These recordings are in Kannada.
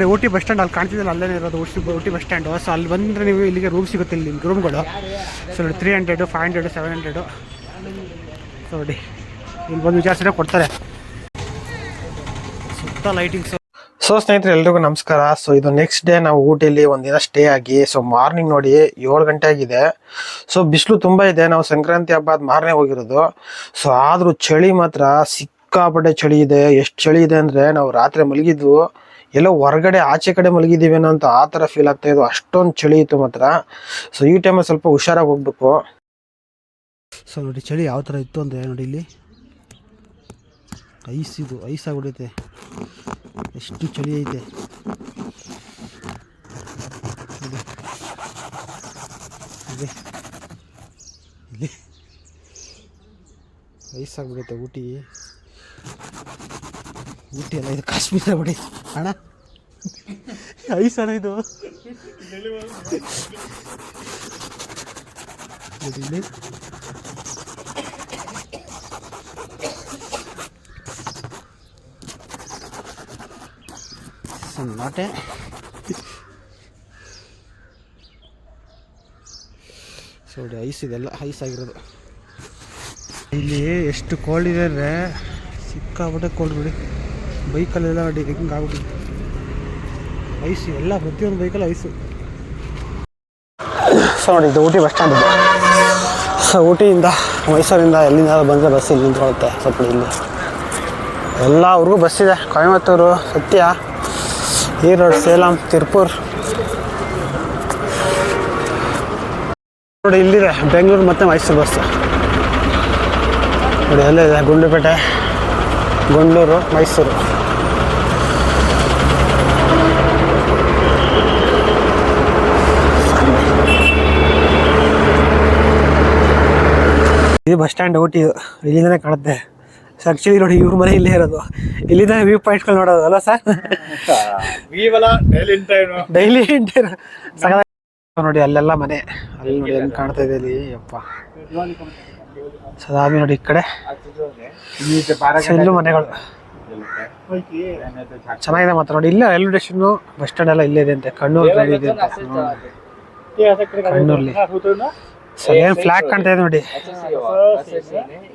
ಊಟಿ ಬಸ್ ಸ್ಟ್ಯಾಂಡ್ ಅಲ್ಲಿ ಕಾಣ್ತಿದ್ದಿಲ್ಲ ಅಲ್ಲೇ ಇರೋದು Ooty Ooty bus stand. So ಅಲ್ಲಿ ಬಂದರೆ ನೀವು ಇಲ್ಲಿಗೆ ರೂಮ್ ಸಿಗುತ್ತೆ ಇಲ್ಲಿ ರೂಮ್ಗಳು ಸೊ ನೋಡಿ three hundred five hundred seven hundred so ನೋಡಿ, ಇಲ್ಲಿ ಬಂದು ವಿಚಾರಿಸಿದ್ರೆ ಕೊಡ್ತಾರೆ. ಸುತ್ತ ಲೈಟಿಂಗ್ಸು ಸೊ ಸ್ನೇಹಿತರೆ, ಎಲ್ರಿಗೂ ನಮಸ್ಕಾರ. ಸೊ ಇದು ನೆಕ್ಸ್ಟ್ ಡೇ ನಾವು ಊಟಿಲಿ ಒಂದಿನ ಸ್ಟೇ ಆಗಿ ಸೊ ಮಾರ್ನಿಂಗ್ ನೋಡಿ ಏಳು ಗಂಟೆ ಆಗಿದೆ. ಸೊ ಬಿಸಿಲು ತುಂಬ ಇದೆ. ನಾವು ಸಂಕ್ರಾಂತಿ ಹಬ್ಬ ಅದು ಮಾರನೇ ಹೋಗಿರೋದು. ಸೊ ಆದರೂ ಚಳಿ ಮಾತ್ರ ಸಿಕ್ಕಾಪಟ್ಟೆ ಚಳಿ ಇದೆ. ಎಷ್ಟು ಚಳಿ ಇದೆ ಅಂದರೆ ನಾವು ರಾತ್ರಿ ಮಲಗಿದ್ವು. ಎಲ್ಲೋ ಹೊರಗಡೆ ಆಚೆ ಕಡೆ ಮಲಗಿದ್ದೀವೇನೋ ಅಂತ ಆ ಥರ ಫೀಲ್ ಆಗ್ತಾ ಇದ್ದು ಅಷ್ಟೊಂದು ಚಳಿ ಇತ್ತು ಮಾತ್ರ. ಸೊ ಈ ಟೈಮಲ್ಲಿ ಸ್ವಲ್ಪ ಹುಷಾರಾಗಿ ಹೋಗ್ಬೇಕು. ಸೊ ನೋಡಿ ಚಳಿ ಯಾವ ಥರ ಇತ್ತು ಅಂದರೆ ನೋಡಿ ಇಲ್ಲಿ. ಐಸ್ ಇದು ಐಸ್ ಆಗ್ಬಿಡೈತೆ ಎಷ್ಟು ಚಳಿ ಐತೆ. ಐಸ್ ಆಗ್ಬಿಡುತ್ತೆ ಊಟಿ. ಊಟಿ ಎಲ್ಲ ಇದು ಕಾಶ್ಮೀರ ಬಿಡಿ. ಅಣ್ಣ. ಐಸ್ ಅಣ್ಣ ಇದು. ಇಲ್ಲಿ. ನಾಟೆ. ಸೊ ಐಸ್ ಇದೆಲ್ಲ, ಐಸ್ ಆಗಿರೋದು. ಇಲ್ಲಿ ಎಷ್ಟು ಕೋಲ್ಡ್ ಇದೆ ಅಂದರೆ ಸಿಕ್ಕಾಬಿಟ್ಟೆ ಕೋಲ್ಡ್ ಬಿಡಿ. ಬೈಕಲ್ಲೆಲ್ಲ ನೋಡಿ ಹೆಂಗೆ ಆಗ್ಬಿಟ್ಟಿದೆ. ಐಸು, ಎಲ್ಲ ಪ್ರತಿಯೊಂದು ಬೈಕಲ್ಲಿ ಐಸು. ಸೊ ನೋಡಿ, ಇದು ಊಟಿ ಬಸ್ ಸ್ಟ್ಯಾಂಡ್ ಇದೆ. ಸೊ ಊಟಿಯಿಂದ ಮೈಸೂರಿಂದ ಎಲ್ಲಿಂದ ಬಂದರೆ ಬಸ್ ಇಲ್ಲಿ ನಿಂತ್ಕೊಳ್ಳುತ್ತೆ, ಸ್ವಲ್ಪ ಇಲ್ಲಿ. ಎಲ್ಲ ಊರಿಗೂ ಬಸ್ ಇದೆ. ಕೊಯಮತ್ತೂರು, ಸತ್ಯ, ಈರೋಡ್, ಸೇಲಂ, ತಿರುಪೂರ್. ನೋಡಿ, ಇಲ್ಲಿದೆ, ಬೆಂಗಳೂರು ಮತ್ತು ಮೈಸೂರು ಬಸ್. ನೋಡಿ, ಅಲ್ಲೇ ಇದೆ, ಗುಂಡ್ಲುಪೇಟೆ ಗುಂಡೂರು ಮೈಸೂರು. ಈ ಬಸ್ ಸ್ಟ್ಯಾಂಡ್ ಊಟಿ ಇಲ್ಲಿಂದನೇ ಕಾಣುತ್ತೆ ಸೊ ಆ್ಯಕ್ಚುಲಿ ನೋಡಿ ಇವ್ರ ಮನೆ ಇಲ್ಲೇ ಇರೋದು ಇಲ್ಲಿಂದ ವ್ಯೂ ಪಾಯಿಂಟ್ಗಳು ನೋಡೋದು ಅಲ್ಲ ಸರ್ ಡೈಲಿ ನೋಡಿ ಅಲ್ಲೆಲ್ಲ ಮನೆ ಅಲ್ಲಿ ನೋಡಿ ಹೆಂಗ್ ಕಾಣ್ತಾ ಇದೆ ಅಲ್ಲಿ ಯಪ್ಪ ಸೊ ಅದಾದ್ಮೇಲೆ ನೋಡಿ ಈ ಕಡೆ ಇಲ್ಲೂ ಮನೆಗಳು ಚೆನ್ನಾಗಿದೆ ಮಾತ್ರ ನೋಡಿ ಇಲ್ಲ ರೈಲ್ವೆ ಸ್ಟೇಷನ್ ಬಸ್ ಸ್ಟ್ಯಾಂಡ್ ಎಲ್ಲ ಇಲ್ಲೇ ಇದೆ ಅಂತೆ ಕಣ್ಣೂರು ಇದೆ ಕಣ್ಣೂರ್ಲಿ ಸೊ ಏನ್ ಫ್ಲಾಗ್ ಕಾಣ್ತಾ ಇದೆ ನೋಡಿ.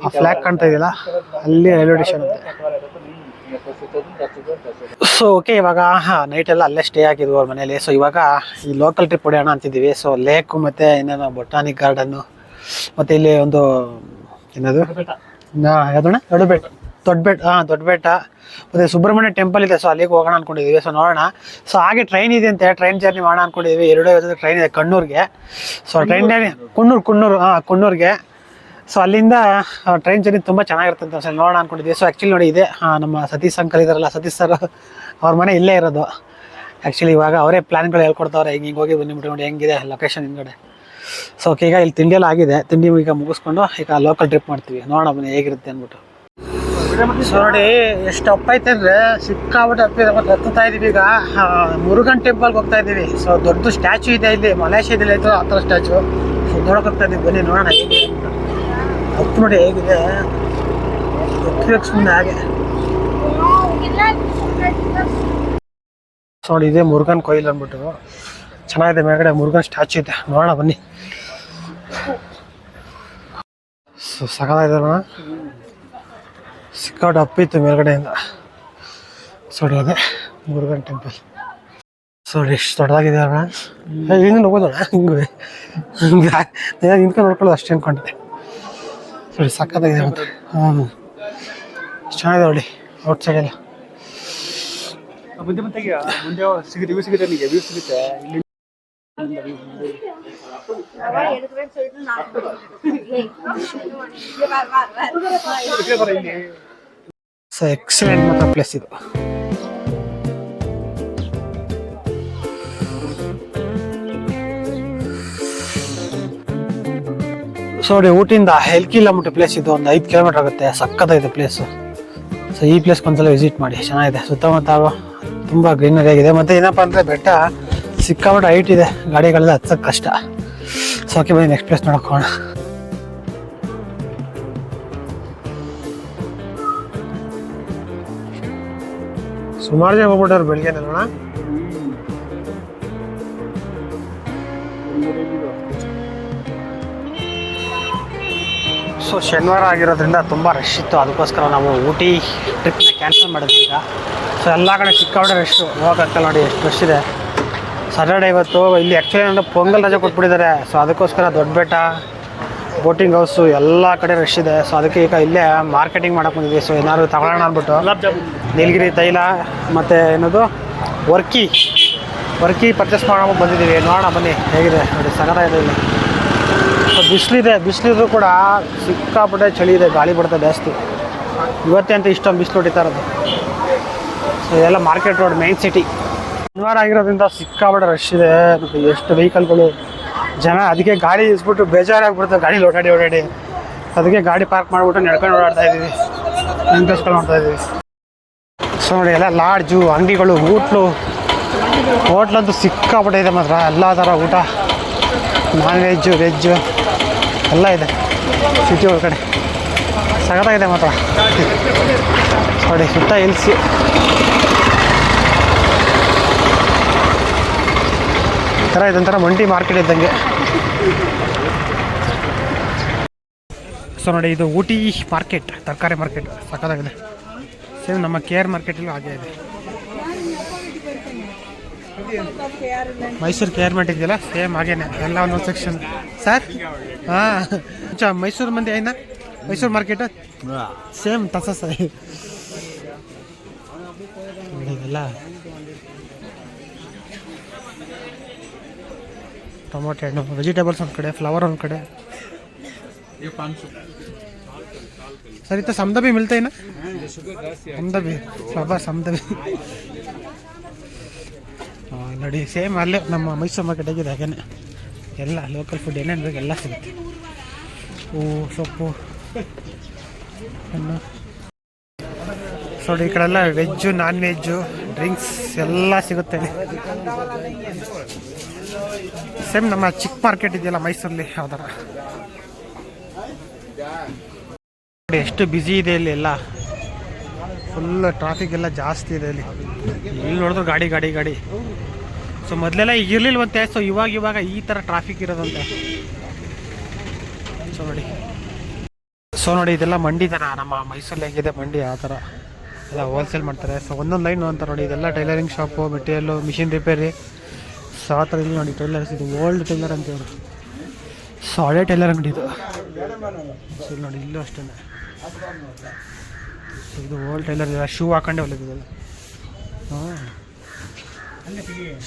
ಆ ಫ್ಲಾಗ್ ಕಾಣ್ತಾ ಇದೆಯಲ್ಲ? ಅಲ್ಲಿ ರೈಲ್ವೆ ಸ್ಟೇಷನ್ ಇದೆ. ಸೊ ಓಕೆ ಇವಾಗ ನೈಟ್ ಎಲ್ಲ ಅಲ್ಲೇ ಸ್ಟೇ ಆಗಿದ್ವು ಅವ್ರ ಮನೇಲಿ ಸೊ ಇವಾಗ ಈ ಲೋಕಲ್ ಟ್ರಿಪ್ ಹೊಡೆಯೋಣ ಅಂತಿದ್ದೀವಿ. ಸೊ ಲೇಕು ಮತ್ತೆ ಇನ್ನೇನು ಬೊಟಾನಿಕ್ ಗಾರ್ಡನ್ನು ಮತ್ತೆ ಇಲ್ಲಿ ಒಂದು ಏನದು? ನಾ ಎರಡು ಬೆಟ್ಟ ದೊಡ್ಡ ಬೆಟ್ಟ ಹಾಂ ದೊಡ್ಡ ಬೆಟ್ಟ ಮತ್ತೆ ಸುಬ್ರಹ್ಮಣ್ಯ ಟೆಂಪಲ್ ಇದೆ ಸೊ ಅಲ್ಲಿಗೆ ಹೋಗೋಣ ಅಂದ್ಕೊಂಡಿದ್ದೀವಿ ಸೊ ನೋಡೋಣ. ಸೊ ಹಾಗೆ ಟ್ರೈನ್ ಇದೆ ಅಂತೆ ಟ್ರೈನ್ ಜರ್ನಿ ಮಾಡೋಣ ಅಂದ್ಕೊಂಡಿದ್ದೀವಿ ಎರಡು ಟ್ರೈನ್ ಇದೆ ಕಣ್ಣೂರಿಗೆ. So train journey Coonoor Coonoor ಹಾಂ ಕುನ್ನೂರಿಗೆ ಸೊ ಅಲ್ಲಿಂದ ಟ್ರೈನ್ ಜರ್ನಿ ತುಂಬ ಚೆನ್ನಾಗಿರುತ್ತೆ ಅಂತ ಸಲ ನೋಡೋಣ ಅನ್ಕೊಂಡಿದ್ವಿ. ಸೊ ಆ್ಯಕ್ಚುಲಿ ನೋಡಿ ಇದೆ ಹಾಂ ನಮ್ಮ ಸತೀಶ್ ಅಂಕಲ್ ಇದಾರಲ್ಲ ಸತೀಶ್ ಸರ್ ಅವ್ರ ಮನೆ ಇಲ್ಲೇ ಇರೋದು. ಆ್ಯಕ್ಚುಲಿ ಇವಾಗ ಅವರೇ ಪ್ಲ್ಯಾನ್ಗಳು ಹೇಳ್ಕೊಡ್ತಾವ್ರೆ ಹಿಂಗೆ ಹಿಂಗೆ ಹೋಗಿ ಬಿಟ್ಟು ನೋಡಿ ಹೆಂಗಿದೆ ಲೊಕೇಶನ್ ಹಿಂದ್ಗಡೆ. ಸೊ ಓಕೆ ಈಗ ಇಲ್ಲಿ ತಿಂಡಿಯೆಲ್ಲ ಆಗಿದೆ. ತಿಂಡಿ ಈಗ ಮುಗಿಸ್ಕೊಂಡು ಈಗ ಲೋಕಲ್ ಟ್ರಿಪ್ ಮಾಡ್ತೀವಿ. ನೋಡೋಣ ಬನ್ನಿ ಹೇಗಿರುತ್ತೆ ಅಂದ್ಬಿಟ್ಟು. ನೋಡಿ ಎಷ್ಟು ಅಪ್ಪ ಐತೆ ಅಂದರೆ ಸಿಕ್ಕಾಬಿಟ್ಟು ಅಪ್ಪಿದೆ ಮತ್ತೆ ಹತ್ತುತ್ತಾ ಇದೀವಿ ಈಗ. ಮುರುಗನ್ ಟೆಂಪಲ್ಗೆ ಹೋಗ್ತಾ ಇದ್ದೀವಿ ಸೊ ದೊಡ್ಡ ಸ್ಟ್ಯಾಚು ಇದೆ ಇಲ್ಲಿ. ಮಲೇಷ್ಯಾದಲ್ಲಿ ಐತೋ ಆ ಥರ ಸ್ಟ್ಯಾಚು ಸೊ ನೋಡೋಕೆ ಹೋಗ್ತಾ ಇದ್ದೀವಿ ಬನ್ನಿ, ನೋಡೋಣ ಹೇಗಿದೆ ನೋಡಿ ಹೇಗಿದೆ. ಸುಮ್ಮನೆ ಹಾಗೆ. ನೋಡಿ ಇದೆ ಮುರುಗನ್ ಕೊಯ್ಲು ಅಂದ್ಬಿಟ್ಟು. ಚೆನ್ನಾಗಿದೆ ಮೇಲ್ಗಡೆ ಮುರುಗನ್ ಸ್ಟ್ಯಾಚು ಇದೆ. ನೋಡೋಣ ಬನ್ನಿ. ಸೊ ಸಕಲಾಗಿದಾರ ಸಿಕ್ಕಾಟ ಅಪ್ಪಿತ್ತು ಮೇಲ್ಗಡೆಯಿಂದ. ಸೊಡೋದೆ ಮುರುಗನ್ ಟೆಂಪಲ್ ಸೊ ಎಷ್ಟು ದೊಡ್ಡದಾಗಿದೆ ಅಣ್ಣ? ಹಿಂಗೆ ಹೋಗೋದಣ್ಣ, ಹಿಂಗೆ. ನಿಂತ್ಕೊಂಡು ನೋಡ್ಕೊಳ್ಳೋದು ಅಷ್ಟೇ ಅನ್ಕೊಂಡಿದ್ದೆ ಸರಿ ಸಕ್ಕತ್ತಾಗಿದೆ ಮತ್ತೆ ಹ್ಞೂ ಚೆನ್ನಾಗಿದೆ ನೋಡಿ ಔಟ್ ಸೈಡ್ ಎಲ್ಲ ಸಿಗುತ್ತೆ ಸಿಗುತ್ತೆ ನಿಮಗೆ ವ್ಯೂ ಸಿಗುತ್ತೆ ಇಲ್ಲಿ ಬರ ಇಲ್ಲಿ ಸೊ ಎಕ್ಸಲೆಂಟ್ ಮಾತ್ರ ಪ್ಲೇಸ್ ಇದು ಸೊ ನೋಡಿ ಊಟಿಂದ ಐದು ಕಿಲೋಮೀಟರ್ ಪ್ಲೇಸ್ ಇದು ಒಂದು ಐದು ಕಿಲೋಮೀಟರ್ ಆಗುತ್ತೆ. ಸಕ್ಕತ್ತಾಗಿದೆ ಪ್ಲೇಸು ಸೊ ಈ ಪ್ಲೇಸ್ ಒಂದ್ಸಲ ವಿಸಿಟ್ ಮಾಡಿ. ಚೆನ್ನಾಗಿದೆ. ಸುತ್ತಮುತ್ತ ತುಂಬ ಗ್ರೀನರಿ ಆಗಿದೆ. ಮತ್ತು ಏನಪ್ಪ ಅಂದರೆ ಬೆಟ್ಟ ಸಿಕ್ಕಾಪಟ್ಟೆ ಹೈಟ್ ಇದೆ. ಗಾಡಿಗಳೆಲ್ಲ ಹತ್ತಕ್ಕೆ ಕಷ್ಟ. ಸೊ ಓಕೆ ಬನ್ನಿ ನೆಕ್ಸ್ಟ್ ಪ್ಲೇಸ್ ನೋಡೋಕೆ ಸುಮಾರು ಜನ ಹೋಗ್ಬಿಟ್ಟವ್ರು ಬೆಳಿಗ್ಗೆ ನೋಡೋಣ ಸೊ ಶನಿವಾರ ಆಗಿರೋದ್ರಿಂದ ತುಂಬ ರಶ್ ಇತ್ತು. ಅದಕ್ಕೋಸ್ಕರ ನಾವು ಊಟಿ ಟ್ರಿಪ್ನ ಕ್ಯಾನ್ಸಲ್ ಮಾಡಿದ್ವಿ ಈಗ. ಸೊ ಎಲ್ಲ ಕಡೆ ಸಿಕ್ಕಾಬಿಟ್ಟೆ ರಶ್ಶು ಹೋಗಕ್ಕೆ ನೋಡಿ ಎಷ್ಟು ರಶ್ ಇದೆ. ಸಾಟರ್ಡೆ ಇವತ್ತು ಇಲ್ಲಿ ಆ್ಯಕ್ಚುಲಿ ಅಂದರೆ ಪೊಂಗಲ್ ರಜೆ ಕೊಟ್ಬಿಟ್ಟಿದ್ದಾರೆ. ಸೊ ಅದಕ್ಕೋಸ್ಕರ ದೊಡ್ಡ ಬೆಟ್ಟ ಬೋಟಿಂಗ್ ಹೌಸು ಎಲ್ಲ ಕಡೆ ರಶ್ ಇದೆ. ಸೊ ಅದಕ್ಕೆ ಈಗ ಇಲ್ಲೇ ಮಾರ್ಕೆಟಿಂಗ್ ಮಾಡಕ್ಕೆ ಬಂದಿದ್ವಿ. ಸೊ ಏನಾದ್ರು ತಗೊಳ್ಳೋಣ ಅಂದ್ಬಿಟ್ಟು. ನೀಲಗಿರಿ ತೈಲ ಮತ್ತು ಏನದು? ವರ್ಕಿ. ವರ್ಕಿ ಪರ್ಚೇಸ್ ಮಾಡೋಣ ಬಂದಿದ್ದೀವಿ. ನೋಡೋಣ ಬನ್ನಿ. ಹೇಗಿದೆ? ನೋಡಿ ಸಗದ ಇದೆ ಇಲ್ಲಿ. ಸೊ ಬಿಸಿಲಿದೆ. ಬಿಸಿಲಿದ್ರು ಕೂಡ ಸಿಕ್ಕಾಪಟ್ಟೆ ಚಳಿ ಇದೆ. ಗಾಳಿ ಬರ್ತದೆ ಜಾಸ್ತಿ. ಇವತ್ತೇ ಅಂತ ಇಷ್ಟೊಂದು ಬಿಸಿಲು ಹೊಡಿತಾ ಇರೋದು. ಸೊ ಇದೆಲ್ಲ ಮಾರ್ಕೆಟ್ ರೋಡ್ ಮೇನ್ ಸಿಟಿ ಶನಿವಾರ ಆಗಿರೋದ್ರಿಂದ ಸಿಕ್ಕಾಪಟ್ಟೆ ರಶ್ ಇದೆ. ಮತ್ತು ಎಷ್ಟು ವೆಹಿಕಲ್ಗಳು ಜನ ಅದಕ್ಕೆ ಗಾಡಿ ಇಸ್ಬಿಟ್ಟು ಬೇಜಾರಾಗ್ಬಿಡುತ್ತೆ. ಗಾಡಿ ಓಡಾಡಿ ಓಡಾಡಿ. ಅದಕ್ಕೆ ಗಾಡಿ ಪಾರ್ಕ್ ಮಾಡಿಬಿಟ್ಟು ನಡ್ಕೊಂಡು ಓಡಾಡ್ತಾ ಇದ್ದೀವಿ. ಇಂಟ್ರೆಸ್ಟ್ಗಳು ನೋಡ್ತಾ ಇದ್ದೀವಿ. ಸೊ ನೋಡಿ, ಎಲ್ಲ ಲಾಡ್ಜು ಅಂಗಡಿಗಳು ಹೋಟ್ಲು ಹೋಟ್ಲಂತೂ ಸಿಕ್ಕಾಪಟ್ಟೆ ಇದೆ ಮಾತ್ರ. ಎಲ್ಲ ಥರ ಊಟ. ನಾನ್ ವೆಜ್ಜು ವೆಜ್ಜು ಎಲ್ಲ ಇದೆ. ಸಿಟಿ ಒಳಗಡೆ. ಸಗತಾಗಿದೆ ಮಾತ್ರ. ನೋಡಿ, ಸುತ್ತ ಹಿಲ್ಸಿ ಥರ ಇದೊಂಥರ ಮಂಡಿ ಮಾರ್ಕೆಟ್ ಇದ್ದಂಗೆ. ಸೊ ನೋಡಿ ಇದು ಊಟಿ ಮಾರ್ಕೆಟ್ ತರಕಾರಿ ಮಾರ್ಕೆಟ್ ಸಕ್ಕದಾಗಿದೆ ಸೇಮ್ ನಮ್ಮ ಕೆ ಆರ್ ಮಾರ್ಕೆಟಲ್ಲೂ ಹಾಗೆ ಇದೆ. ಮೈಸೂರು ಕೆ ಆರ್ ಮಾರ್ಟ್ ಇದೆಯಲ್ಲ? ಸೇಮ್ ಹಾಗೇನೆ ಎಲ್ಲ ಒಂದೊಂದು ಸೆಕ್ಷನ್ ಸರ್ ಹಾಂ. ಚ ಮೈಸೂರು ಮಂದಿ ಏನ? ಮೈಸೂರು ಮಾರ್ಕೆಟ್? ಸೇಮ್ ತಸ ಸರ್ ಇದೆಲ್ಲ ಟೊಮೊಟೊ ಹಣ್ಣು ವೆಜಿಟೇಬಲ್ಸ್ ಒಂದು ಕಡೆ ಫ್ಲವರ್ ಒಂದು ಕಡೆ ಸರ್ ಇತ್ತ समदा भी मिलता है ना समदा भी ಬಾಬಾ समदा भी ಹಾಂ ನೋಡಿ ಸೇಮ್ ಅಲ್ಲೇ ನಮ್ಮ ಮೈಸೂರು ಮಾರ್ಕೆಟ್ ಆಗಿದೆ ಹಾಗೇನೆ ಎಲ್ಲ ಲೋಕಲ್ ಫುಡ್ ಏನೇನು ಬೇಕು ಎಲ್ಲ ಸಿಗುತ್ತೆ ಹೂವು ಸೊಪ್ಪು ಹಣ್ಣು ಸೊ ನೋಡಿ ಈ ಕಡೆ ಎಲ್ಲ ವೆಜ್ಜು ನಾನ್ ವೆಜ್ಜು ಡ್ರಿಂಕ್ಸ್ ಎಲ್ಲ ಸಿಗುತ್ತೆ ಇಲ್ಲಿ ಸೇಮ್ ನಮ್ಮ ಚಿಕ್ಕ ಮಾರ್ಕೆಟ್ ಇದೆಯಲ್ಲ ಮೈಸೂರಲ್ಲಿ ಯಾವ ಥರ ನೋಡಿ, ಎಷ್ಟು ಬ್ಯುಸಿ ಇದೆ ಇಲ್ಲಿ ಎಲ್ಲ. ಫುಲ್ ಟ್ರಾಫಿಕ್ ಎಲ್ಲ ಜಾಸ್ತಿ ಇದೆ ಇಲ್ಲಿ. ಇಲ್ಲಿ ನೋಡಿದ್ರು ಗಾಡಿ ಗಾಡಿ ಗಾಡಿ. ಸೊ ಮೊದಲೆಲ್ಲ ಇರಲಿಲ್ವಂತೆ. ಸೊ ಇವಾಗ ಇವಾಗ ಈ ಥರ ಟ್ರಾಫಿಕ್ ಇರೋದಂತೆ. ಸೊ ನೋಡಿ. ಸೊ ನೋಡಿ, ಇದೆಲ್ಲ ಮಂಡಿ ಥರ ನಮ್ಮ ಮೈಸೂರಲ್ಲಿ ಹೇಗಿದೆ ಮಂಡಿ, ಆ ಥರ ಎಲ್ಲ ಹೋಲ್ಸೇಲ್ ಮಾಡ್ತಾರೆ. ಸೊ ಒಂದೊಂದು ಲೈನ್ ಅಂತ ನೋಡಿ. ಇದೆಲ್ಲ tailoring shop material machine repair so ಆ ಥರ ಇಲ್ಲಿ ನೋಡಿ ಟೈಲರ್ಸ್ ಇದು ಓಲ್ಡ್ ಟೈಲರ್ ಅಂತ ಹೇಳಿ. ಸಾಳೆ ಟೈಲರ್ ಅಂಗಡಿ ಇದು. ಇಲ್ಲಿ ನೋಡಿ ಇಲ್ಲೂ ಅಷ್ಟೇ ಇದು ಓಲ್ಡ್ ಟೈಲರ್ ಇದೆ. ಶೂ ಹಾಕೊಂಡೆ ಹೊಲಿಯೋದಿಲ್ಲ. ಹಾಂ.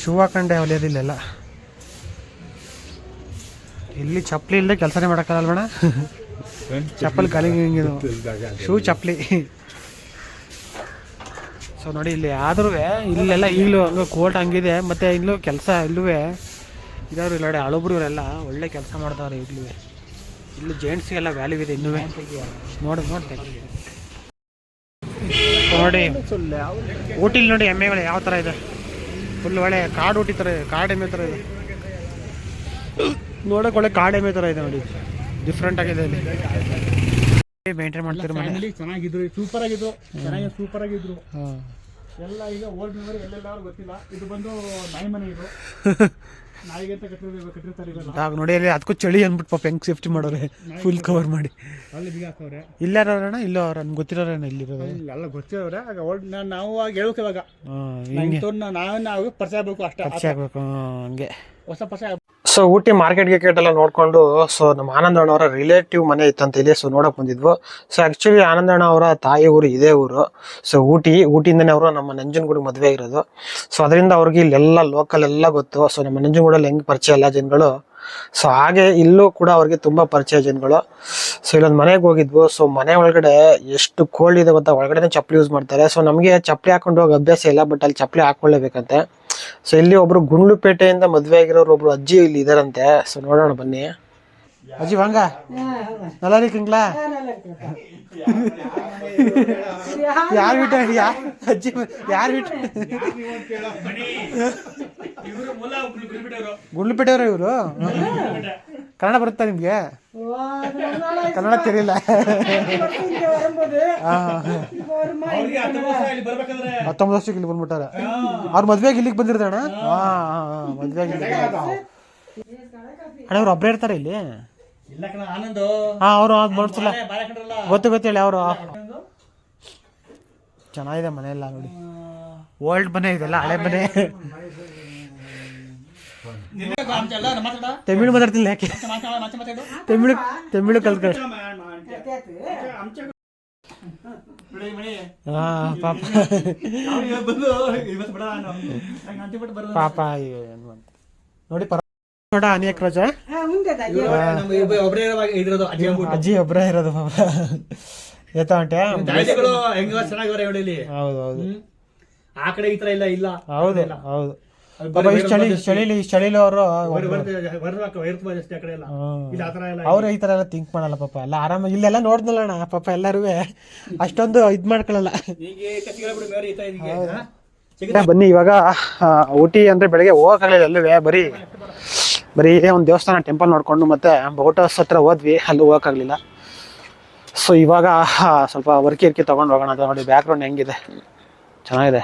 ಶೂ ಹಾಕೊಂಡೆ ಹೊಲಿಯೋದಿಲ್ಲೆಲ್ಲ ಇಲ್ಲಿ ಚಪ್ಪಲಿ ಇಲ್ಲದೆ ಕೆಲಸನೇ ಮಾಡೋಕ್ಕಲ್ಲ ಮೇಡಮ್ ಚಪ್ಪಲಿ ಕಲಿಂಗ್ ಶೂ ಚಪ್ಪಲಿ. ಸೊ ನೋಡಿ ಇಲ್ಲಿ ಆದ್ರೂ ಇಲ್ಲೆಲ್ಲ ಈಗಲೂ ಹಂಗೆ ಕೋರ್ಟ್ ಹಂಗಿದೆ ಮತ್ತು ಇಲ್ಲೂ ಕೆಲಸ ಇಲ್ಲೂ ಇದಾದ್ರು ಇಲ್ಲ ನೋಡಿ ಹಳಬ್ರು ಇವರೆಲ್ಲ ಒಳ್ಳೆ ಕೆಲಸ ಮಾಡ್ತಾವ್ರೆ ಇಲ್ಲೂ ಇಲ್ಲಿ ಜೆಂಟ್ಸ್ಗೆಲ್ಲ ವ್ಯಾಲ್ಯೂ ಇದೆ ಇನ್ನೂ ನೋಡಿ ನೋಡಿ ನೋಡಿ ಊಟಿಲಿ ನೋಡಿ ಎಮ್ಮೆಗಳು ಯಾವ ಥರ ಇದೆ. ಫುಲ್ ಒಳ್ಳೆ ಕಾಡು ಊಟಿ ಥರ ಇದೆ ಕಾಡು ಎಮ್ಮೆ ಥರ ಇದೆ. ನೋಡೋಕೆ ಒಳ್ಳೆ ಕಾಡು ಎಮ್ಮೆ ಥರ ಇದೆ ನೋಡಿ. ಡಿಫ್ರೆಂಟ್ ಆಗಿದೆ ಇಲ್ಲಿ. ಮೇಂಟೈನ್ ಮಾಡ್ತಾರೆ ಚೆನ್ನಾಗಿದ್ರು ಸೂಪರ್ ಆಗಿದ್ರು. ಚೆನ್ನಾಗಿ ಸೂಪರ್ ಆಗಿದ್ರು. ಹಾಂ ಎಲ್ಲ ಈಗ ಓಲ್ಡ್ ಮೆಮೊರಿ ಎಲ್ಲೆಲ್ಲಾರು ಗೊತ್ತಿಲ್ಲ. ಇದು ಬಂದು ನಾಯಿ ಮನೆ ಇದು. ನಾಯಿಗೆ ಅಂತ ಕಟ್ಟಿರ್ಬೇಕು ಕಟ್ಟಿರ್ತಾರೆ ಇವೆಲ್ಲ ಆಗ ನೋಡಿ ಅಲ್ಲಿ ಅದಕ್ಕೂ ಚಳಿ ಅಂದ್ಬಿಟ್ಟು ಪಾಪ ಹೆಂಗೆ ಸೇಫ್ಟಿ ಮಾಡೋರೆ? ಫುಲ್ ಕವರ್ ಮಾಡಿ. ಅಲ್ಲಿ ಬಿಗಿ ಹಾಕವ್ರೆ. ಇಲ್ಲಾರಣ ಇಲ್ಲ ಅವ್ರ ನನ್ಗೆ ಗೊತ್ತಿರೋರೇನ ಇಲ್ಲಿರೋದು? ಎಲ್ಲ ಗೊತ್ತಿರೋರೆ ಆಗ ಓಲ್ಡ್ ನಾವು ಆಗ ಹೇಳ್ಬೇಕು ಇವಾಗ. ಹಾಂ ಹಿಂಗೆ. ನಾವು ನಾವು ಪರಿಚಯ ಆಗಬೇಕು ಅಷ್ಟೇ. ಪರಿಚಯ ಆಗ್ಬೇಕು ಹಂಗೆ. ಹೊಸ ಪರಿಚಯ ಸೊ ಊಟಿ ಮಾರ್ಕೆಟ್ ಗಿಕೆಟ್ ಎಲ್ಲ ನೋಡ್ಕೊಂಡು ಸೊ ನಮ್ಮ ಆನಂದಣ್ಣ ಅವರ ರಿಲೇಟಿವ್ ಮನೆ ಇತ್ತಂತ ಇಲ್ಲಿ ಸೊ ನೋಡಕ್ ಬಂದಿದ್ವು. ಸೊ ಆಕ್ಚುಲಿ ಆನಂದಣ್ಣ ಅವರ ತಾಯಿ ಊರು ಇದೇ ಊರು. ಸೊ ಊಟಿ, ಊಟಿಯಿಂದನೇ ಅವರು ನಮ್ಮ ನಂಜನಗೂಡಿಗೆ ಮದುವೆ ಆಗಿರೋದು. ಸೊ ಅದರಿಂದ ಅವ್ರಿಗೆ ಇಲ್ಲೆಲ್ಲ ಲೋಕಲ್ ಎಲ್ಲ ಗೊತ್ತು. ಸೊ ನಮ್ಮ ನಂಜನಗೂಡಲ್ಲಿ ಹೆಂಗೆ ಪರಿಚಯ ಎಲ್ಲ ಜನಗಳು. ಸೊ ಹಾಗೆ ಇಲ್ಲೂ ಕೂಡ ಅವ್ರಿಗೆ ತುಂಬಾ ಪರಿಚಯ ಜನಗಳು. ಸೊ ಇಲ್ಲೊಂದು ಮನೆಗೆ ಹೋಗಿದ್ವು. ಸೊ ಮನೆ ಒಳಗಡೆ ಎಷ್ಟು ಕೋಲ್ಡ್ ಇದೆ ಗೊತ್ತಾ? ಒಳಗಡೆ ಚಪ್ಪಲಿ ಯೂಸ್ ಮಾಡ್ತಾರೆ. ಸೊ ನಮಗೆ ಚಪ್ಪಲಿ ಹಾಕೊಂಡು ಹೋಗಿ ಅಭ್ಯಾಸ ಇಲ್ಲ ಬಟ್ ಅಲ್ಲಿ ಚಪ್ಪಲಿ ಹಾಕೊಳ್ಳೇಬೇಕಂತೆ. ಸೊ ಇಲ್ಲಿ ಒಬ್ರು ಗುಂಡ್ಲುಪೇಟೆಯಿಂದ ಮದುವೆ ಆಗಿರೋರು ಒಬ್ರು ಅಜ್ಜಿ ಇಲ್ಲಿ ಇದಾರಂತೆ. ಸೊ ನೋಡೋಣ ಬನ್ನಿ. ಅಜ್ಜಿ ವಾಂಗ நல்லா இருக்கீங்களா ಯಾರ್ வீட்டு ಯಾ ಅಜ್ಜಿ ಯಾರ್ வீட்டு ಗುಂಡ್ಲುಪೇಟೆಯವ್ರ ಇವರು ಕನ್ನಡ ಬರುತ್ತಾ ನಿಮಗೆ ಕನ್ನಡ ತಿಳಿಲ್ಲ ಹತ್ತೊಂಬತ್ತು ವರ್ಷಕ್ಕೆ ಇಲ್ಲಿ ಬಂದ್ಬಿಟ್ಟಾರೆ ಅವ್ರ ಮದ್ವೆಗೆ ಇಲ್ಲಿಗೆ ಬಂದಿರ್ತಾರ ಹಾ ಮದ್ವೆಗೆ ಅಣ್ಣ ಅವ್ರು ಒಬ್ಬರೇ ಇರ್ತಾರೆ ಇಲ್ಲಿ ಇಲ್ಲ ಕಣ ಆನಂದು ಹಾ ಅವರು ಅದು ಬರ್ತಲ್ಲ ಬಾಳೆ ಕಣ್ರಲ್ಲ ಗೊತ್ತು ಗೊತ್ತೇಳಿ ಅವರು ಚೆನ್ನಾಗಿದೆ ಮನೆ ಎಲ್ಲ ನೋಡಿ ಓಲ್ಡ್ ಮನೆ ಇದೆಲ್ಲ ಹಳೆ ಮನೆ ತಮಿಳು ಮಾತಾಡ್ತಿಲ್ಲ ಯಾಕೆ ತಮಿಳು ತಮಿಳು ಕಲ್ತ್ಕೊಳ್ಳಿ ಪಾಪ ಪಾಪ ಏನು ನೋಡಿ ಪರ ನೋಡ ಅನೇಕ ರೋಜ ನಮ್ಮ ಒಬ್ಬರೇ ಇದ್ರದು ಅಜ್ಜಿ ಒಬ್ಬರೇ ಇರೋದು ಪಾಪ ಎತ್ತ ಹೊಂಟೆ ದಾದಿಗಳು ಹೆಂಗ ಚೆನ್ನಾಗಿವ್ರೆ ಇವಳು ಇಲ್ಲಿ. ಹೌದು ಹೌದು. ಆ ಕಡೆ ಈ ತರ ಇಲ್ಲ ಇಲ್ಲ. ಹೌದು ಹೌದು. ಅವರು ಈ ತರ ಎಲ್ಲ ಥಿಂಕ್ ಮಾಡಲ್ಲ ಪಾಪ. ಎಲ್ಲ ಆರಾಮ ಇಲ್ಲೆಲ್ಲ ನೋಡ್ದಲ್ಲಣ್ಣ ಪಾಪ ಎಲ್ಲಾರು. ಅಷ್ಟೊಂದು ಇದ್ ಮಾಡ್ಕೊಳಲ್ಲ. ಬನ್ನಿ ಇವಾಗ ಊಟಿ ಅಂದ್ರೆ ಬೆಳಗ್ಗೆ ಹೋಗಕ್ಕಾಗಲಿಲ್ಲ ಅಲ್ಲವೇ ಬರೀ? ಬರೀ ಒಂದು ದೇವಸ್ಥಾನ ಟೆಂಪಲ್ ನೋಡಿಕೊಂಡು ಮತ್ತೆ ಬೋಟ್ ಹೌಸ್ ಹತ್ರ ಹೋದ್ವಿ ಅಲ್ಲಿ ಹೋಗೋಕ್ಕಾಗಲಿಲ್ಲ. ಸೊ ಇವಾಗ ಸ್ವಲ್ಪ ವರ್ಕಿ ಇರ್ಕಿ ತೊಗೊಂಡು ಹೋಗೋಣ ಅಂತ ನೋಡಿ ಬ್ಯಾಕ್ಗ್ರೌಂಡ್ ಹೆಂಗಿದೆ. ಚೆನ್ನಾಗಿದೆ.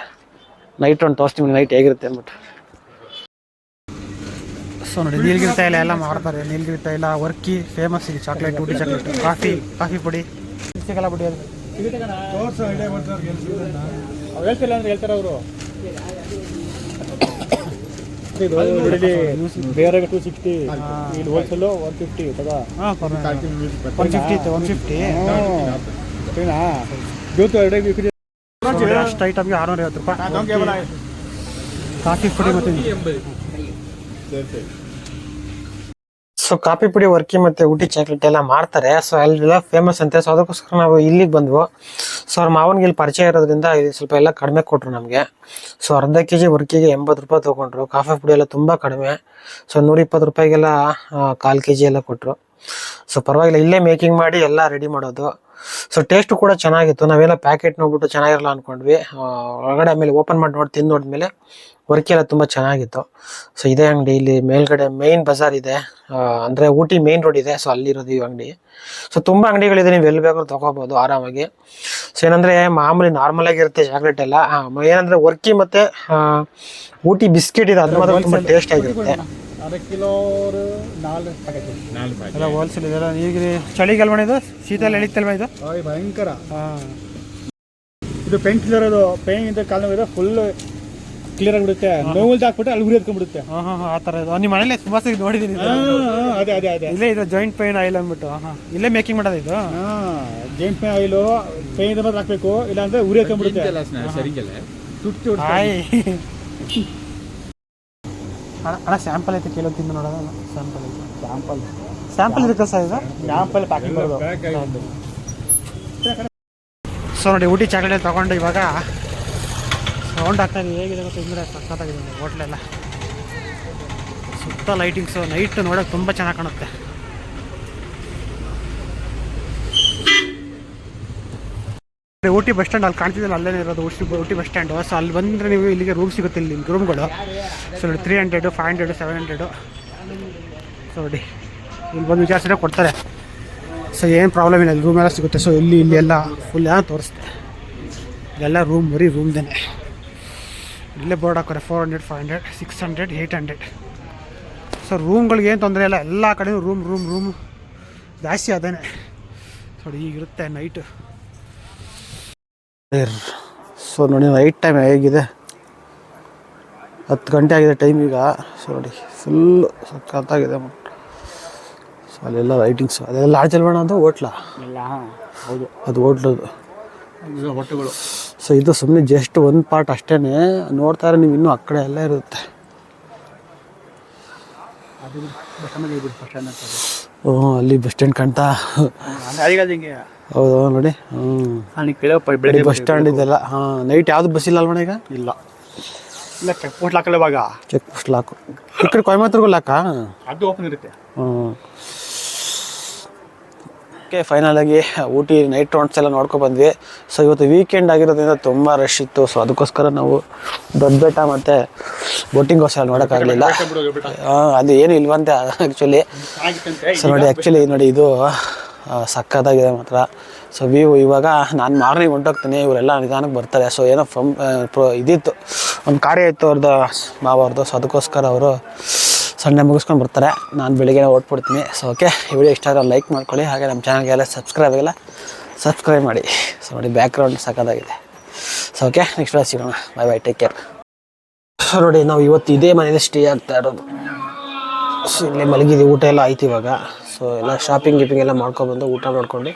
ನೈಟ್ ಒಂದು ತೋರಿಸ್ತೀವಿ ನೈಟ್ ಹೇಗಿರುತ್ತೆ ಅಂದ್ಬಿಟ್ಟು. ಸೊ ನೋಡಿ ನೀಲ್ಗಿರಿ ತೈಲ ಎಲ್ಲ ಮಾಡ್ತಾರೆ. ನೀಲ್ಗಿರಿ ತೈಲ ವರ್ಕಿ ಫೇಮಸ್ ಇದೆ chocolate Ooty chocolate coffee coffee ಪುಡಿ. ಸಿಗಲ್ಲ ಪುಡಿ ಅದು. ಹೇಳ್ತಿಲ್ಲ ಅಂದ್ರೆ ಹೇಳ್ತಾರೆ ಅವರು. ಬೇರೆ ಟೂ ಸಿಕ್ಸ್ಟಿ ಇಲ್ಲಿ ಹೋಲ್ಸೇಲು ಒನ್ ಫಿಫ್ಟಿ ತಗೋ ಒನ್ ಫಿಫ್ಟಿ ಒನ್ ಫಿಫ್ಟಿ ಸರಿನಾ ಇವತ್ತು ಎರಡು ಅಷ್ಟು ಐಟಮ್ಗೆ ಆರುನೂರ ಐವತ್ತು ರೂಪಾಯಿ. ಕಾಫಿ ಪುಡಿ ಮತ್ತೆ ಸೊ ಕಾಫಿ ಪುಡಿ, ವರ್ಕಿ ಮತ್ತೆ ಊಟಿ ಚಾಕ್ಲೇಟ್ ಎಲ್ಲ ಮಾಡ್ತಾರೆ. ಸೊ ಅಲ್ಲೆಲ್ಲ ಫೇಮಸ್ ಅಂತೆ. ಸೊ ಅದಕ್ಕೋಸ್ಕರ ನಾವು ಇಲ್ಲಿಗೆ ಬಂದ್ವು. ಸೊ ಅವ್ರ ಮಾವನಿಗೆ ಇಲ್ಲಿ ಪರಿಚಯ ಇರೋದ್ರಿಂದ ಇಲ್ಲಿ ಸ್ವಲ್ಪ ಎಲ್ಲ ಕಡಿಮೆ ಕೊಟ್ರು ನಮಗೆ. ಸೊ ಅರ್ಧ ಕೆ ಜಿ ವರ್ಕಿಗೆ ಎಂಬತ್ತು ರೂಪಾಯಿ ತೊಗೊಂಡ್ರು. ಕಾಫಿ ಪುಡಿ ಎಲ್ಲ ತುಂಬ ಕಡಿಮೆ. ಸೊ ನೂರ ಇಪ್ಪತ್ತು ರೂಪಾಯಿಗೆಲ್ಲ ಕಾಲು ಕೆ ಜಿ ಎಲ್ಲ ಕೊಟ್ಟರು ಸೊ ಪರವಾಗಿಲ್ಲ, ಇಲ್ಲೇ ಮೇಕಿಂಗ್ ಮಾಡಿ ಎಲ್ಲ ರೆಡಿ ಮಾಡೋದು. ಸೊ ಟೇಸ್ಟ್ ಕೂಡ ಚೆನ್ನಾಗಿತ್ತು. ನಾವೆಲ್ಲ ಪ್ಯಾಕೆಟ್ ನೋಡ್ಬಿಟ್ಟು ಚೆನ್ನಾಗಿರಲ್ಲ ಅಂದ್ಕೊಂಡ್ವಿ ಒಳಗಡೆ ಆಮೇಲೆ ಓಪನ್ ಮಾಡಿ ನೋಡಿ ತಿಂದು ನೋಡಿದ್ಮೇಲೆ ವರ್ಕಿ ಎಲ್ಲ ತುಂಬ ಚೆನ್ನಾಗಿತ್ತು. ಸೊ ಇದೇ ಅಂಗಡಿ ಇಲ್ಲಿ ಮೇಲ್ಗಡೆ ಮೇನ್ ಬಜಾರ್ ಇದೆ. ಅಂದರೆ ಊಟಿ ಮೇನ್ ರೋಡ್ ಇದೆ. ಸೊ ಅಲ್ಲಿರೋದು ಈ ಅಂಗಡಿ. ಸೊ ತುಂಬ ಅಂಗಡಿಗಳಿದೆ. ನೀವು ಎಲ್ಲಿ ಬೇಕಾದ್ರೂ ತೊಗೋಬೋದು ಆರಾಮಾಗಿ. ಸೊ ಏನಂದ್ರೆ ಮಾಮೂಲಿ ನಾರ್ಮಲ್ ಆಗಿರುತ್ತೆ ಚಾಕ್ಲೇಟ್ ಎಲ್ಲ. ಏನಂದರೆ ವರ್ಕಿ ಮತ್ತೆ ಊಟಿ ಬಿಸ್ಕೆಟ್ ಇದೆ. ಅದು ಮಾತ್ರ ತುಂಬ ಟೇಸ್ಟ್ ಆಗಿರುತ್ತೆ. ಅರ್ಧ ಕಿಲೋ ನಾಲ್ಕು ಪ್ಯಾಕೆಟ್ ಎಲ್ಲ ಹೋಲ್ಸೇಲ್ ಇದೆಲ್ಲ ನೀರಿಗೆ ಚಳಿಗಲ್ವಣ ಇದು? ಶೀತಲ್ ಎಳಿತಲ್ವ ಇದು? ಭಯಂಕರ. ಹಾಂ. ಇದು ಪೇನ್ ಕಿಲ್ಲರ್ ಅದು. ಪೇನ್ ಇದ್ದ ಕಾಲು ಇದು ಫುಲ್ ಕ್ಲಿಯರ್ ಆಗಿಬಿಡುತ್ತೆ. ನೋವು ಹಾಕ್ಬಿಟ್ಟು ಅಲ್ಲಿ ಉರಿ ಎತ್ಕೊಂಡ್ಬಿಡುತ್ತೆ ಹಾಂ ಹಾಂ ಆ ಥರ ಇದು. ನಿಮ್ಮ ಮನೇಲಿ ತುಂಬ ಸರಿ ನೋಡಿದ್ದೀನಿ. ಅದೇ ಅದೇ ಅದೇ. ಇಲ್ಲೇ ಇದು ಜಾಯಿಂಟ್ ಪೇನ್ ಆಯಿಲ್ ಅಂದ್ಬಿಟ್ಟು. ಹಾಂ ಇಲ್ಲೇ ಮೇಕಿಂಗ್ ಮಾಡೋದು ಇದು? ಜಾಯಿಂಟ್ ಪೇನ್ ಆಯಿಲು ಪೇನ್ ಇದೆ ಮಾತ್ರ ಹಾಕ್ಬೇಕು. ಇಲ್ಲಾಂದ್ರೆ ಉರಿ ತುಟ್ಟಿ. ಹಾಯ್ ಅಣ್ಣ ಅಣ್ಣ ಸ್ಯಾಂಪಲ್ ಐತೆ ಕೇಳೋ ತಿಂದು ನೋಡೋಣ ಸ್ಯಾಂಪಲ್ ಐತೆ. ಸ್ಯಾಂಪಲ್ ಸ್ಯಾಂಪಲ್ ಇರುತ್ತೆ ಸರ್ ಇದು? ಸ್ಯಾಂಪಲ್ ಪ್ಯಾಕಿಂಗ್ ಬರೋದು. ಸೊ ನೋಡಿ ಊಟಿ ಚಾಕ್ಲೇಟ್ ತೊಗೊಂಡು ಇವಾಗ ಸೌಂಡ್ ಆಗ್ತಾ ಇದೆ. ಹೇಗಿದೆ ಗೊತ್ತಾ? ತಿಂದರೆ ಸಕ್ಕತ್ತಾಗಿದೆ ಹೋಟ್ಲೆಲ್ಲ. ಸುತ್ತ ಲೈಟಿಂಗ್ಸು ನೈಟ್ ನೋಡೋಕೆ ತುಂಬ ಚೆನ್ನಾಗಿ ಕಾಣುತ್ತೆ. ಊಟಿ ಬಸ್ ಸ್ಟ್ಯಾಂಡ್ ಅಲ್ಲಿ ಕಾಣ್ತಿದ್ದಲ್ಲ ಅಲ್ಲೇ ಇರೋದು Ooty Ooty bus stand. So ಅಲ್ಲಿ ಬಂದರೆ ನೀವು ಇಲ್ಲಿಗೆ ರೂಮ್ ಸಿಗುತ್ತೆ ಇಲ್ಲಿ ರೂಮ್ಗಳು ಸೊ ನೋಡಿ three hundred five hundred seven hundred so ನೋಡಿ, ಇಲ್ಲಿ ಬಂದು ವಿಚಾರಿಸಿದ್ರೆ ಕೊಡ್ತಾರೆ. ಸೊ ಏನು ಪ್ರಾಬ್ಲಮ್ ಇಲ್ಲ ರೂಮ್ ಎಲ್ಲ ಸಿಗುತ್ತೆ. ಸೊ ಇಲ್ಲಿ ಇಲ್ಲಿ ಎಲ್ಲ ಫುಲ್ ಎಲ್ಲ ತೋರಿಸ್ತೆ. ಇಲ್ಲೆಲ್ಲ ರೂಮ್ ಬರೀ ರೂಮ್ದೇ ಇಲ್ಲೇ board ಹಾಕೋರೆ four hundred five hundred six hundred eight hundred so ರೂಮ್ಗಳಿಗೆ ಏನು ತೊಂದರೆ ಇಲ್ಲ. ಎಲ್ಲ ಕಡೆಯೂ ರೂಮ್ ರೂಮ್ ರೂಮ್ ಜಾಸ್ತಿ ಅದೇ ನೋಡಿ ಈಗಿರುತ್ತೆ ನೈಟು ಸೊ ನೋಡಿ ನೈಟ್ ಟೈಮ್ ಹೇಗಿದೆ. ಹತ್ತು ಗಂಟೆ ಆಗಿದೆ ಟೈಮ್ ಈಗ. ಸೊ ನೋಡಿ ಫುಲ್ಲು ಸಕ್ಕತ್ತಾಗಿದೆ ಸೊ ಅಲ್ಲೆಲ್ಲ ಲೈಟಿಂಗ್ಸು ಅದೆಲ್ಲ ಲಾಡ್ಜ್ ಅಲ್ವಣ ಅಂತ ಹೋಟ್ಲಾ? ಇಲ್ಲ ಹೌದು. ಅದು ಹೋಟ್ಲದು ಹೋಟೆಲ್ಗಳು ಸೊ ಇದು ಸುಮ್ಮನೆ ಜಸ್ಟ್ ಒಂದು ಪಾರ್ಟ್ ಅಷ್ಟೇ ನೋಡ್ತಾರೆ ನೀವು ಇನ್ನೂ ಆ ಕಡೆ ಎಲ್ಲ ಇರುತ್ತೆ. ಅದು ಬಸ್ ಸ್ಟ್ಯಾಂಡ್ ಬಸ್ ಸ್ಟ್ಯಾಂಡ್ ಅಂತ ಓ ಅಲ್ಲಿ ಬಸ್ ಸ್ಟ್ಯಾಂಡ್ ಕಾಣ್ತಾ? ಹೌದಾ ಹಿಂಗೆ ಹೌದು ನೋಡಿ. ಹ್ಞೂ ಬೆಳಗ್ಗೆ ಬಸ್ ಸ್ಟ್ಯಾಂಡ್ ಇದೆಲ್ಲ. ಹಾಂ ನೈಟ್ ಯಾವ್ದು ಬಸ್ ಇಲ್ಲ ಅಲ್ವಣ ಈಗ? ಇಲ್ಲ. ಇಲ್ಲ ಚೆಕ್ ಪೋಸ್ಟ್ ಲಾಕಲ್ಲ ಇವಾಗ ಚೆಕ್ ಪೋಸ್ಟ್ ಲಾಕು ಈ ಕಡೆ ಕೊಯಮತ್ತೂರ್ಗೂ ಲಾಕಾ ಅದು ಓಪನ್ ಇರುತ್ತೆ. ಹ್ಞೂ okay final Ooty night rounds ಎಲ್ಲ ನೋಡ್ಕೊ ಬಂದ್ವಿ. ಸೊ ಇವತ್ತು ವೀಕೆಂಡ್ ಆಗಿರೋದ್ರಿಂದ ತುಂಬ ರಶ್ ಇತ್ತು. ಸೊ ಅದಕ್ಕೋಸ್ಕರ ನಾವು ದೊಡ್ಡ ಬೆಟ್ಟ ಮತ್ತು ಬೋಟಿಂಗೋಸ್ಕರ ನೋಡೋಕ್ಕಾಗಲಿಲ್ಲ. ಬಿಡು ಬಿಡ ಅದು ಏನು ಇಲ್ವಂತೆ ಆ್ಯಕ್ಚುಲಿ ಸೊ ನೋಡಿ ಆ್ಯಕ್ಚುಲಿ ನೋಡಿ, ಇದು ಸಕ್ಕತ್ತಾಗಿದೆ ಮಾತ್ರ. ಸೊ ವ್ಯೂ ಇವಾಗ ನಾನು ಮಾರ್ನಿಂಗ್ ಹೊಂಟೋಗ್ತೀನಿ. ಇವರೆಲ್ಲ ನಿಧಾನಕ್ಕೆ ಬರ್ತಾರೆ. ಸೊ ಏನೋ ಪ್ರೋ ಇದಿತ್ತು. ಒಂದು ಕಾರ್ಯ ಇತ್ತು ಅವ್ರದ್ದು ಮಾವ ಅವ್ರದ್ದು ಸೊ ಅದಕ್ಕೋಸ್ಕರ ಅವರು ಸಂಡೆ ಮುಗಿಸ್ಕೊಂಡು ಬರ್ತಾರೆ. ನಾನು ಬೆಳಿಗ್ಗೆ ಓಟ್ಬಿಡ್ತೀನಿ ಸೊ ಓಕೆ ಈ ವಿಡಿಯೋ ಇಷ್ಟ ಆದರೆ ಲೈಕ್ ಮಾಡ್ಕೊಳ್ಳಿ. ಹಾಗೆ ನಮ್ಮ ಚಾನಲ್ಗೆಲ್ಲ ಸಬ್ಸ್ಕ್ರೈಬ್ ಆಗಿಲ್ಲ ಸಬ್ಸ್ಕ್ರೈಬ್ ಮಾಡಿ. ಸೊ ನೋಡಿ ಬ್ಯಾಕ್ಗ್ರೌಂಡ್ ಸಾಕಾಗಿದೆ ಸೊ ಓಕೆ ನೆಕ್ಸ್ಟ್ ಸಿಗೋಣ. Bye bye take care so ನೋಡಿ, ನಾವು ಇವತ್ತು ಇದೇ ಮನೇಲಿ ಸ್ಟೇ ಆಗ್ತಾ ಇರೋದು. ಸೊ ಇಲ್ಲಿ ಮಲಗಿದೆ ಊಟ ಎಲ್ಲ ಆಯ್ತು ಇವಾಗ. ಸೊ ಎಲ್ಲ ಶಾಪಿಂಗ್ ಗಿಪಿಂಗ್ ಎಲ್ಲ ಮಾಡ್ಕೊಬಂದು ಊಟ ಮಾಡ್ಕೊಂಡು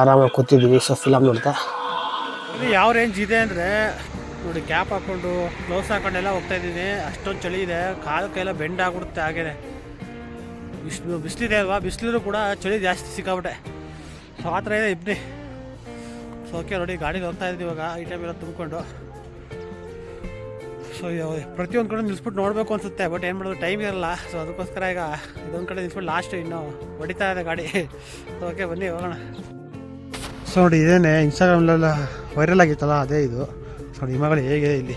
ಆರಾಮಾಗಿ ಕೂತಿದ್ದೀವಿ ಸೊ ಫಿಲಮ್ ನೋಡ್ತಾ. ಯಾವ ರೇಂಜ್ ಇದೆ ಅಂದರೆ ನೋಡಿ ಕ್ಯಾಪ್ ಹಾಕ್ಕೊಂಡು ಗ್ಲೌಸ್ ಹಾಕೊಂಡೆಲ್ಲ ಹೋಗ್ತಾ ಇದ್ದೀನಿ. ಅಷ್ಟೊಂದು ಚಳಿ ಇದೆ. ಕಾಲು ಕೈಯೆಲ್ಲ ಬೆಂಡ್ ಆಗ್ಬಿಡುತ್ತೆ ಹಾಗೇನೆ. ಬಿಸಿಲು ಬಿಸಿಲಿದೆ ಅಲ್ವಾ? ಬಿಸಿಲಿದ್ರು ಕೂಡ ಚಳಿ ಜಾಸ್ತಿ ಸಿಕ್ಕಾಬಿಟ್ಟೆ ಸೊ ಆ ಥರ ಇದೆ ಇಬ್ಬನಿ ಸೊ ಓಕೆ ನೋಡಿ ಗಾಡಿಗೆ ಹೋಗ್ತಾ ಇದ್ದೀವಿ ಇವಾಗ. ಈ ಟೈಮ್ ಎಲ್ಲ ತುಂಬಿಕೊಂಡು. ಸೊ ಪ್ರತಿಯೊಂದು ಕಡೆ ನಿಲ್ಸ್ಬಿಟ್ಟು ನೋಡಬೇಕು ಅನಿಸುತ್ತೆ ಬಟ್ ಏನು ಮಾಡೋದು ಟೈಮ್ ಇರಲ್ಲ. ಸೊ ಅದಕ್ಕೋಸ್ಕರ ಈಗ ಇದೊಂದು ಕಡೆ ನಿಲ್ಸ್ಬಿಟ್ಟು ಲಾಸ್ಟ್ ಇನ್ನು ಹೊಡಿತಾ ಇದೆ ಗಾಡಿ. ಸೊ ಓಕೆ ಬನ್ನಿ, ಹೋಗೋಣ. ಸೊ ನೋಡಿ, ಇದೇನೆ ಇನ್ಸ್ಟಾಗ್ರಾಮ್ಲೆಲ್ಲ ವೈರಲ್ ಆಗಿತ್ತಲ್ಲ, ಅದೇ ಇದು. ನೋಡಿ ಹಿಮಗಳು ಹೇಗಿದೆ ಇಲ್ಲಿ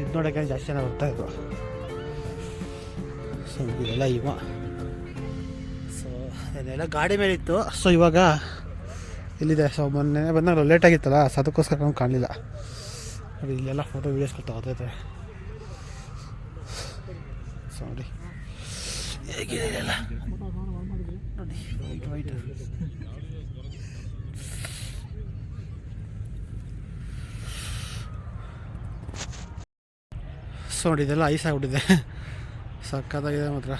ಇದು ನೋಡೋಕೆ ಜಾಸ್ತಿ ಜನ ಬರ್ತಾ ಇದ್ರು ಸೊ ಇದೆಲ್ಲ ಹಿಮ ಸೊ ಅದೆಲ್ಲ ಗಾಡಿ ಮೇಲೆ ಇತ್ತು. ಸೊ ಇವಾಗ ಇಲ್ಲಿದೆ. ಸೊ ಮೊನ್ನೆ ಬಂದಾಗ ಲೇಟ್ ಆಗಿತ್ತಲ್ಲ ಸೊ ಅದಕ್ಕೋಸ್ಕರ ನಮ್ಗೆ ಕಾಣಲಿಲ್ಲ. ನೋಡಿ, ಇಲ್ಲೆಲ್ಲ ಫೋಟೋ ವೀಡಿಯೋಸ್ಗಳು ತಗೋತೈತೆ ಸೊ ನೋಡಿ. ಹೇಗಿದೆ ನೋಡಿ ವೈಟ್ ವೈಟ್ ಸೊ ನೋಡಿ ಇದೆಲ್ಲ ಐಸ್ ಆಗಿಬಿಟ್ಟಿದೆ. ಸಕ್ಕತ್ತಾಗಿದೆ ಮಾತ್ರ.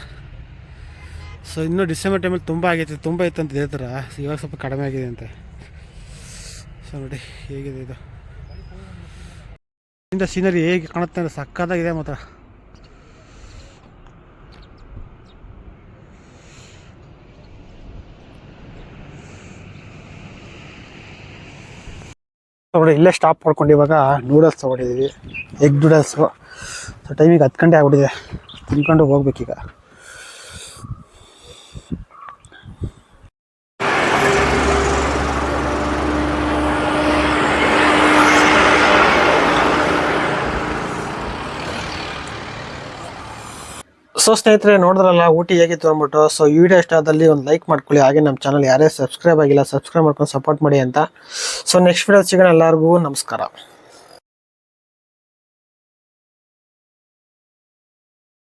ಸೊ ಇನ್ನೂ ಡಿಸೆಂಬರ್ ಟೈಮಲ್ಲಿ ತುಂಬ ಆಗೈತೆ, ತುಂಬ ಇತ್ತು ಅಂತ ಇದೇ ಥರ ಇವಾಗ ಸ್ವಲ್ಪ ಕಡಿಮೆ ಆಗಿದೆ ಅಂತೆ. ಸೊ ನೋಡಿ ಹೇಗಿದೆ ಇದು. ಇಂದ ಸೀನರಿ ಹೇಗೆ ಕಾಣುತ್ತೆ ಅಂದರೆ ಸಕ್ಕತ್ತಾಗಿದೆ ಮಾತ್ರ. ನೋಡಿ ಇಲ್ಲೇ ಸ್ಟಾಪ್ ಮಾಡ್ಕೊಂಡು ಇವಾಗ ನೂಡಲ್ಸ್ ತೊಗೊಂಡಿದ್ದೀವಿ ಎಗ್ ನೂಡಲ್ಸು ಸೊ ಟೈಮಿಗೆ ಹತ್ತು ಗಂಟೆ ಆಗ್ಬಿಟ್ಟಿದೆ, ತಿನ್ಕೊಂಡು ಹೋಗ್ಬೇಕೀಗ. ಸೊ ಸ್ನೇಹಿತರೆ, ನೋಡಿದ್ರಲ್ಲ, ಊಟಿ ಹೇಗಿತ್ತು ಅಂದ್ಬಿಟ್ಟು, ಸೊ ಈ ವಿಡಿಯೋ ಇಷ್ಟ ಆದಲ್ಲಿ ಒಂದು ಲೈಕ್ ಮಾಡ್ಕೊಳ್ಳಿ. ಹಾಗೆ ನಮ್ಮ ಚಾನಲ್ ಯಾರೇ ಸಬ್ಸ್ಕ್ರೈಬ್ ಆಗಿಲ್ಲ ಸಬ್ಸ್ಕ್ರೈಬ್ ಮಾಡ್ಕೊಂಡು ಸಪೋರ್ಟ್ ಮಾಡಿ ಅಂತ. ಸೊ ನೆಕ್ಸ್ಟ್ ವಿಡಿಯೋ ಸಿಗೋಣ ಎಲ್ಲರಿಗೂ. ನಮಸ್ಕಾರ.